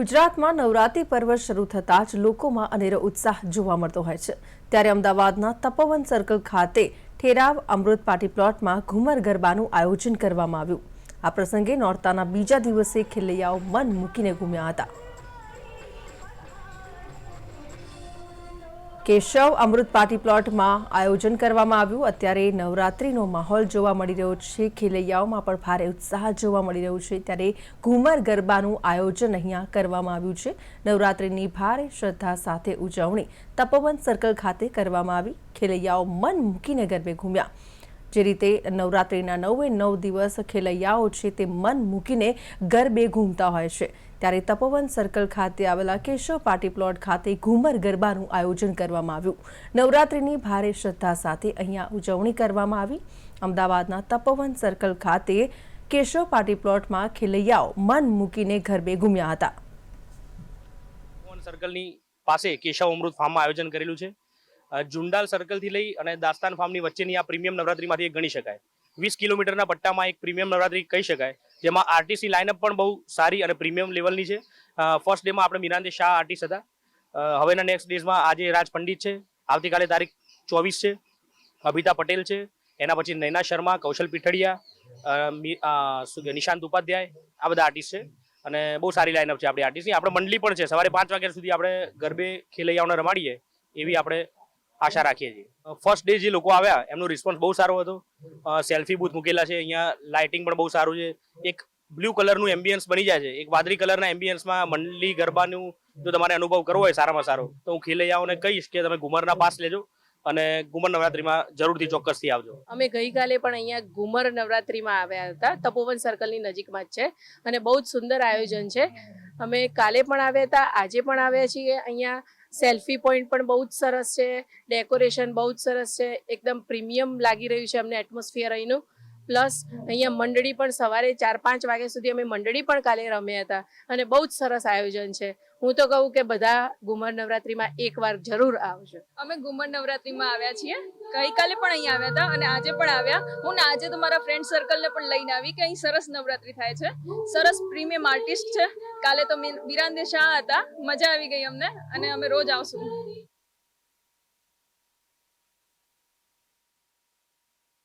ગુજરાતમાં નવરાત્રી પર્વ શરૂ થતાં જ લોકોમાં અનેરો ઉત્સાહ જોવા મળતો હોય છે. ત્યારે અમદાવાદના તપોવન સર્કલ ખાતે ઠેરાવ અમૃત પાર્ટી પ્લોટમાં ઘુમર ગરબાનું આયોજન કરવામાં આવ્યું. આ પ્રસંગે નોરતાના બીજા દિવસે ખેલૈયાઓ મન મૂકીને ઘૂમ્યા હતા. કેશવ અમૃત પાર્ટી પ્લોટમાં આયોજન કરવામાં આવ્યું. અત્યારે નવરાત્રીનો માહોલ જોવા મળી રહ્યો છે. ખેલૈયાઓમાં પણ ભારે ઉત્સાહ જોવા મળી રહ્યો છે. ત્યારે ઘુમર ગરબાનું આયોજન અહીંયા કરવામાં આવ્યું છે. નવરાત્રીની ભારે શ્રદ્ધા સાથે ઉજવણી તપોવન સર્કલ ખાતે કરવામાં આવી. ખેલૈયાઓ મન મૂકીને ગરબે ઘૂમ્યા. જે રીતે નવરાત્રિના નવે નવ દિવસ ખેલૈયાઓ છે તે મન મૂકીને ગરબે ઘૂમતા હોય છે. ત્યારે તપોવન સર્કલ ખાતે આવેલા કેશવ પાર્ટી પ્લોટ ખાતે ઘૂમર ગરબાનું આયોજન કરવામાં આવ્યું. નવરાત્રિની ભારે શ્રદ્ધા સાથે અહીંયા ઉજવણી કરવામાં આવી. અમદાવાદના તપોવન સર્કલ ખાતે કેશવ પાર્ટી પ્લોટમાં ખેલૈયાઓ મન મૂકીને ગરબે ઘૂમ્યા હતા. સર્કલની પાસે કેશવ અમૃત ફાર્મમાં આયોજન કરેલું છે. જુંડાલ સર્કલથી લઈ અને દાસ્તાન ફાર્મની વચ્ચેની આ પ્રીમિયમ નવરાત્રીમાંથી એક ગણી શકાય. વીસ કિલોમીટરના પટ્ટામાં એક પ્રીમિયમ નવરાત્રી કહી શકાય. જેમાં આરટીસી લાઇનઅપ પણ બહુ સારી અને પ્રીમિયમ લેવલની છે. ફર્સ્ટ ડેમાં આપણે મિરાંદે શાહ આર્ટિસ્ટ હતા. હવેના નેક્સ્ટ ડેઝમાં આજે રાજ પંડિત છે. આવતીકાલે તારીખ ચોવીસ છે. અભિતા પટેલ છે. એના પછી નૈના શર્મા, કૌશલ પીઠડિયા નિશાંત ઉપાધ્યાય, આ બધા આર્ટિસ્ટ છે. અને બહુ સારી લાઇનઅપ છે આપણી આર્ટિસ્ટની આપણે મંડલી પણ છે. સવારે પાંચ વાગ્યા સુધી આપણે ગરબે ખેલૈયાઓને રમાડીએ એવી આપણે આશા રાખીએ છીએ. ફર્સ્ટ ડે જે લોકો આવ્યા, એમનો રિસ્પોન્સ બહુ સારો હતો. સેલ્ફી બૂથ મૂકેલા છે, અહીંયા લાઇટિંગ પણ બહુ સારું છે. એક બ્લુ કલરનું એમ્બિયન્સ બની જાય છે. એક વાદળી કલરના એમ્બિયન્સમાં મંડલી ગરબાનું જો તમારે અનુભવ કરવો હોય, સારામાં સારો. તો હું ખેલૈયાઓને કહીશ કે તમે ઘુમરના પાસ લેજો અને ઘુમર નવરાત્રીમાં જરૂરથી ચોક્કસથી આવજો. અમે ગઈકાલે પણ અહીંયા ઘુમર નવરાત્રીમાં આવ્યા હતા. તપોવન સર્કલની નજીકમાં જ છે અને બહુ જ સુંદર આયોજન છે. અમે કાલે પણ આવ્યા હતા, આજે પણ આવ્યા છીએ અહીંયા. સેલ્ફી પોઈન્ટ પણ બહુ જ સરસ છે, ડેકોરેશન બહુ જ સરસ છે, એકદમ પ્રીમિયમ લાગી રહ્યું છે અમને એટમોસ્ફિયર અહીંનું. પ્લસ અહીંયા મંડળી પણ સવારે ચાર પાંચ વાગ્યા સુધી અમે મંડળી પણ કાલે રમ્યા હતા અને બહુ જ સરસ આયોજન છે. હું તો કહું કે બધા ઘુમર એક એકવાર જરૂર આવજો. અમે ઘુમર નવરાત્રીમાં આવ્યા છીએ. ગઈકાલે પણ અહીંયા આવ્યા હતા અને આજે પણ આવ્યા. હું આજે તો મારા ફ્રેન્ડ સર્કલને પણ લઈને આવી કે અહીં સરસ નવરાત્રી થાય છે. સરસ પ્રીમિયમ આર્ટિસ્ટ છે. કાલે તો શાહ હતા. મજા આવી ગઈ અમને અને અમે રોજ આવશું.